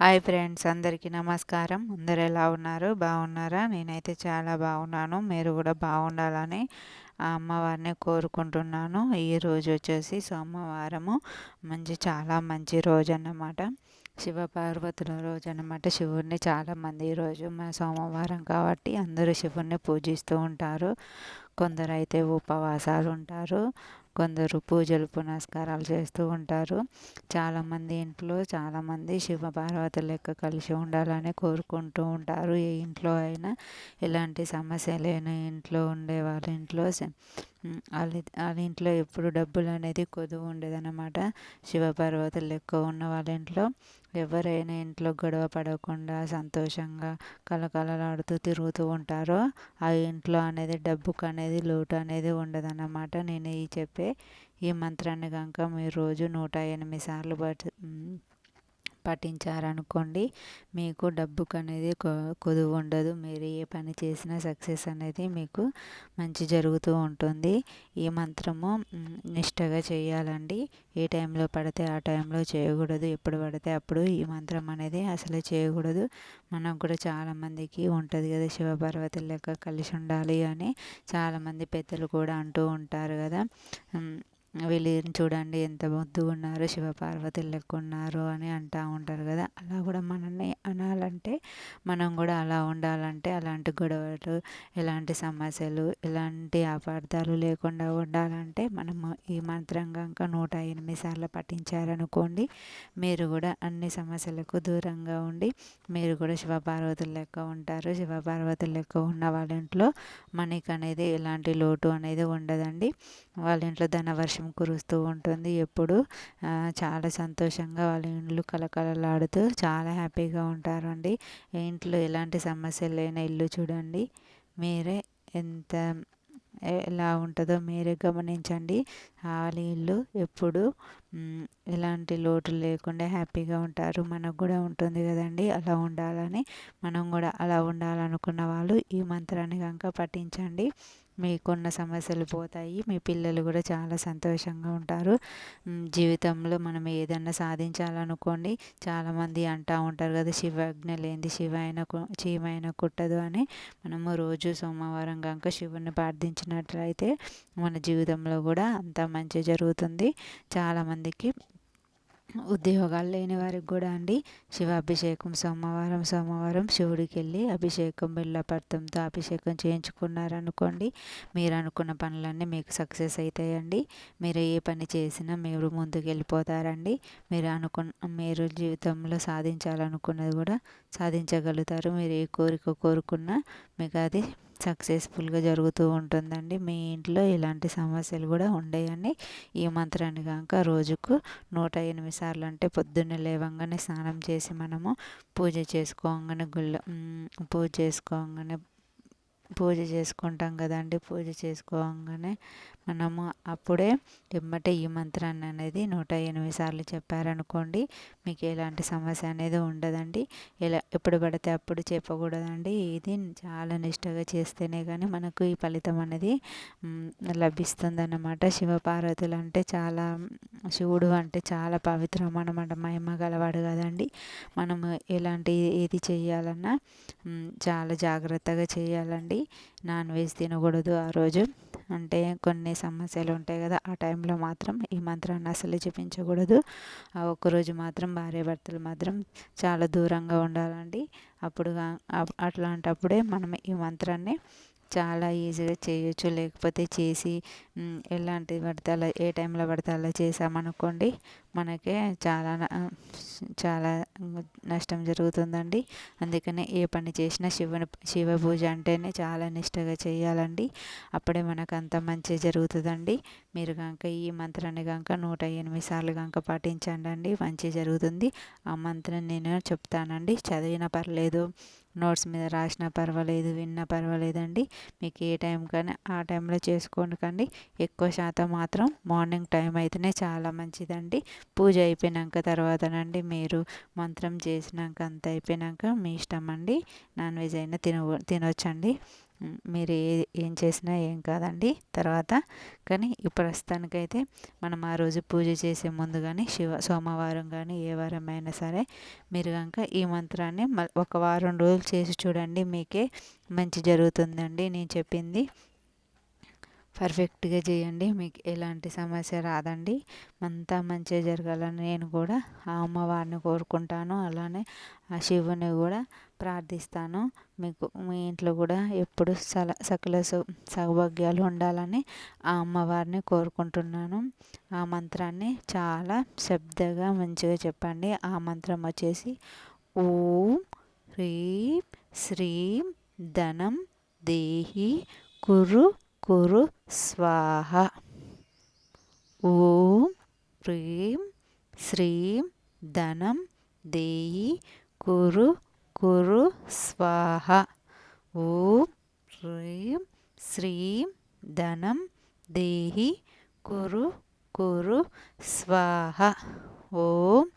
Hi friends అందరికీ నమస్కారం. అందరు ఎలా ఉన్నారు? బాగున్నారా? నేనైతే చాలా బాగున్నాను. మీరు కూడా బాగుండాలని ఆ అమ్మవారిని కోరుకుంటున్నాను. ఈరోజు వచ్చేసి సోమవారము. మంచి చాలా మంచి రోజు అన్నమాట శివపార్వతుల రోజు అన్నమాట శివుడిని చాలామంది ఈరోజు మా సోమవారం కాబట్టి అందరూ శివుడిని పూజిస్తూ ఉంటారు. కొందరైతే ఉపవాసాలు ఉంటారు. కొందరు పూజలు పునస్కారాలు చేస్తూ ఉంటారు. చాలామంది ఇంట్లో చాలామంది శివ పార్వతుల లెక్క కలిసి ఉండాలని కోరుకుంటూ ఉంటారు. ఏ ఇంట్లో అయినా ఎలాంటి సమస్య లేని ఇంట్లో ఉండే వాళ్ళ ఇంట్లో వాళ్ళ వాళ్ళ ఇంట్లో ఎప్పుడు డబ్బులు అనేది కొదువు ఉండేదన్నమాట. శివపార్వతులు ఎక్కువ ఉన్న వాళ్ళ ఇంట్లో. ఎవరైనా ఇంట్లో గొడవ పడకుండా సంతోషంగా కలకలలాడుతూ తిరుగుతూ ఉంటారో ఆ ఇంట్లో అనేది డబ్బుకు అనేది లోటు అనేది ఉండదన్నమాట. నేను ఈ చెప్పే ఈ మంత్రాన్ని కనుక మీరు రోజు నూట ఎనిమిది సార్లు పాటించారనుకోండి మీకు డబ్బుకు అనేది కొదువు ఉండదు మీరు ఏ పని చేసినా సక్సెస్ అనేది మీకు మంచి జరుగుతూ ఉంటుంది. ఈ మంత్రము నిష్టగా చేయాలండి. ఏ టైంలో పడితే ఆ టైంలో చేయకూడదు. ఎప్పుడు పడితే అప్పుడు ఈ మంత్రం అనేది అసలు చేయకూడదు. మనకు కూడా చాలామందికి ఉంటుంది కదా శివపార్వతి లెక్క కలిసి ఉండాలి అని చాలామంది పెద్దలు కూడా అంటూ ఉంటారు కదా. వీళ్ళని చూడండి ఎంత ముద్దుగా ఉన్నారు శివపార్వతులు లెక్క ఉన్నారు అని అంటూ ఉంటారు కదా. అలా కూడా మనల్ని అనాలంటే మనం కూడా అలా ఉండాలంటే అలాంటి గొడవలు ఎలాంటి సమస్యలు ఎలాంటి అపార్థాలు లేకుండా ఉండాలంటే మనము ఈ మంత్రం కనుక నూట ఎనిమిది సార్లు పఠించారనుకోండి మీరు కూడా అన్ని సమస్యలకు దూరంగా ఉండి మీరు కూడా శివపార్వతుల లెక్క ఉంటారు. శివపార్వతుల లెక్క ఉన్న వాళ్ళ ఇంట్లో మనకి అనేది ఎలాంటి లోటు అనేది ఉండదండి. వాళ్ళ ఇంట్లో ధనవర్షం వర్షం కురుస్తూ ఉంటుంది. ఎప్పుడు చాలా సంతోషంగా వాళ్ళ ఇండ్లు కలకలలాడుతూ చాలా హ్యాపీగా ఉంటారండి. ఇంట్లో ఎలాంటి సమస్యలు లేని ఇల్లు చూడండి. మీరే ఎంత ఎలా ఉంటుందో మీరే గమనించండి. వాళ్ళ ఇల్లు ఎప్పుడు ఎలాంటి లోటు లేకుండా హ్యాపీగా ఉంటారు. మనకు కూడా ఉంటుంది కదండి అలా ఉండాలని. మనం కూడా అలా ఉండాలనుకున్న వాళ్ళు ఈ మంత్రాన్ని కనుక పఠించండి. మీకున్న సమస్యలు పోతాయి మీ పిల్లలు కూడా చాలా సంతోషంగా ఉంటారు. జీవితంలో మనం ఏదన్నా సాధించాలనుకోండి చాలామంది అంటూ ఉంటారు కదా శివజ్ఞ లేనిది శివ అయిన చీమైన కుట్టదు అని. మనము రోజు సోమవారం కనుక శివుని ప్రార్థించినట్లయితే మన జీవితంలో కూడా అంత మంచి జరుగుతుంది. చాలామందికి ఉద్యోగాలు లేని వారికి కూడా అండి. శివాభిషేకం సోమవారం సోమవారం శివుడికి వెళ్ళి అభిషేకం బెల్లపత్రంతో అభిషేకం చేయించుకున్నారనుకోండి మీరు అనుకున్న పనులన్నీ మీకు సక్సెస్ అవుతాయండి మీరు ఏ పని చేసినా మీరు ముందుకు వెళ్ళిపోతారండి మీరు అనుకున్న మీరు జీవితంలో సాధించాలనుకున్నది కూడా సాధించగలుగుతారు. మీరు ఏ కోరిక కోరుకున్నా మీకు అది సక్సెస్ఫుల్గా జరుగుతూ ఉంటుందండి. మీ ఇంట్లో ఇలాంటి సమస్యలు కూడా ఉండేయండి ఈ మంత్రాన్ని కనుక రోజుకు నూట ఎనిమిది సార్లు అంటే పొద్దున్నే లేవంగానే స్నానం చేసి మనము పూజ చేసుకోగానే గుళ్ళ పూజ చేసుకోగానే పూజ చేసుకుంటాం కదండి. పూజ చేసుకోగానే మనము అప్పుడే ఎమ్మటే ఈ మంత్రాన్ని అనేది నూట ఎనిమిది సార్లు చెప్పారనుకోండి మీకు ఎలాంటి సమస్య అనేది ఉండదండి. ఎలా ఎప్పుడు పడితే అప్పుడు చెప్పకూడదండి. ఇది చాలా నిష్టగా చేస్తేనే కానీ మనకు ఈ ఫలితం అనేది లభిస్తుంది అన్నమాట శివపార్వతులు అంటే చాలా శివుడు అంటే చాలా పవిత్రం అనమాట మహిమ గలవాడు కదండి. మనము ఎలాంటి ఏది చేయాలన్నా చాలా జాగ్రత్తగా చేయాలండి. నాన్ వెజ్ తినకూడదు ఆ రోజు. అంటే కొన్ని సమస్యలు ఉంటాయి కదా ఆ టైంలో మాత్రం ఈ మంత్రాన్ని అసలు జపించకూడదు. ఆ ఒక్కరోజు మాత్రం భార్యాభర్తలు మాత్రం చాలా దూరంగా ఉండాలండి. అప్పుడు అట్లాంటప్పుడే మనం ఈ మంత్రాన్ని చాలా ఈజీగా చేయొచ్చు. లేకపోతే చేసి ఎలాంటి పడితే అలా ఏ టైంలో పడితే అలా చేసామనుకోండి మనకే చాలా చాలా నష్టం జరుగుతుందండి. అందుకనే ఏ పని చేసినా శివుని శివ పూజ అంటేనే చాలా నిష్టగా చేయాలండి. అప్పుడే మనకు అంత మంచి జరుగుతుందండి. మీరు కనుక ఈ మంత్రాన్ని కనుక నూట ఎనిమిది సార్లు కనుక పాటించండి మంచి జరుగుతుంది. ఆ మంత్రం నేను చెప్తానండి. చదివిన పర్లేదు నోట్స్ మీద రాసినా పర్వాలేదు విన్నా పర్వాలేదండి. మీకు ఏ టైం కానీ ఆ టైంలో చేసుకోండి కండి ఎక్కువ శాతం మాత్రం మార్నింగ్ టైం అయితేనే చాలా మంచిదండి. పూజ అయిపోయినాక తర్వాతనండి మీరు మంత్రం చేసినాక అంత అయిపోయినాక మీ ఇష్టం అండి. నాన్ వెజ్ అయినా తిన తినవచ్చండి మీరు ఏ ఏం చేసినా ఏం కాదండి. తర్వాత కానీ ఈ ప్రస్తుతానికైతే మనం ఆ రోజు పూజ చేసే ముందు కానీ శివ సోమవారం కానీ ఏ వారం అయినా సరే మీరు కనుక ఈ మంత్రాన్ని ఒక వారం రోజులు చేసి చూడండి. మీకే మంచి జరుగుతుందండి నేను చెప్పింది. పర్ఫెక్ట్గా చేయండి. మీకు ఎలాంటి సమస్య రాదండి. అంతా మంచిగా జరగాలని నేను కూడా ఆ అమ్మవారిని కోరుకుంటాను. అలానే ఆ శివుని కూడా ప్రార్థిస్తాను. మీకు మీ ఇంట్లో కూడా ఎప్పుడు సల సకల సౌభాగ్యాలు ఉండాలని ఆ అమ్మవారిని కోరుకుంటున్నాను. ఆ మంత్రాన్ని చాలా శబ్దగా మంచిగా చెప్పండి. ఆ మంత్రం వచ్చేసి ఓం హ్రీం శ్రీం ధనం దేహి కురు కురు స్వాహ. ఓం హ్రీం శ్రీం ధనం దేయి కురు కురు స్వాహ. ఓం హ్రీం శ్రీం ధనం దేహి కురు కురు స్వాహ. ఓం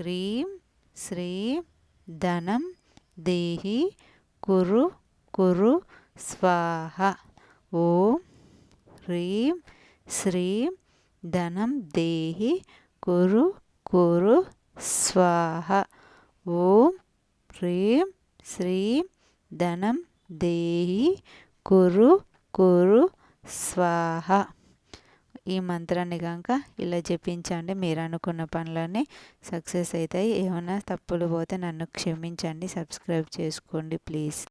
హ్రీం శ్రీం ధనం దేహి కురు కురు స్వాహ. ఓం హ్రీం శ్రీం ధనం దేహి కురు కురు స్వాహ. ఓం హ్రీం శ్రీం ధనం దేహి కురు కురు స్వాహ. ఈ మంత్రాన్ని కనుక ఇలా జపించండి మీరు అనుకున్న పనులన్నీ సక్సెస్ అవుతాయి. ఏమైనా తప్పులు పోతే నన్ను క్షమించండి సబ్స్క్రైబ్ చేసుకోండి ప్లీజ్.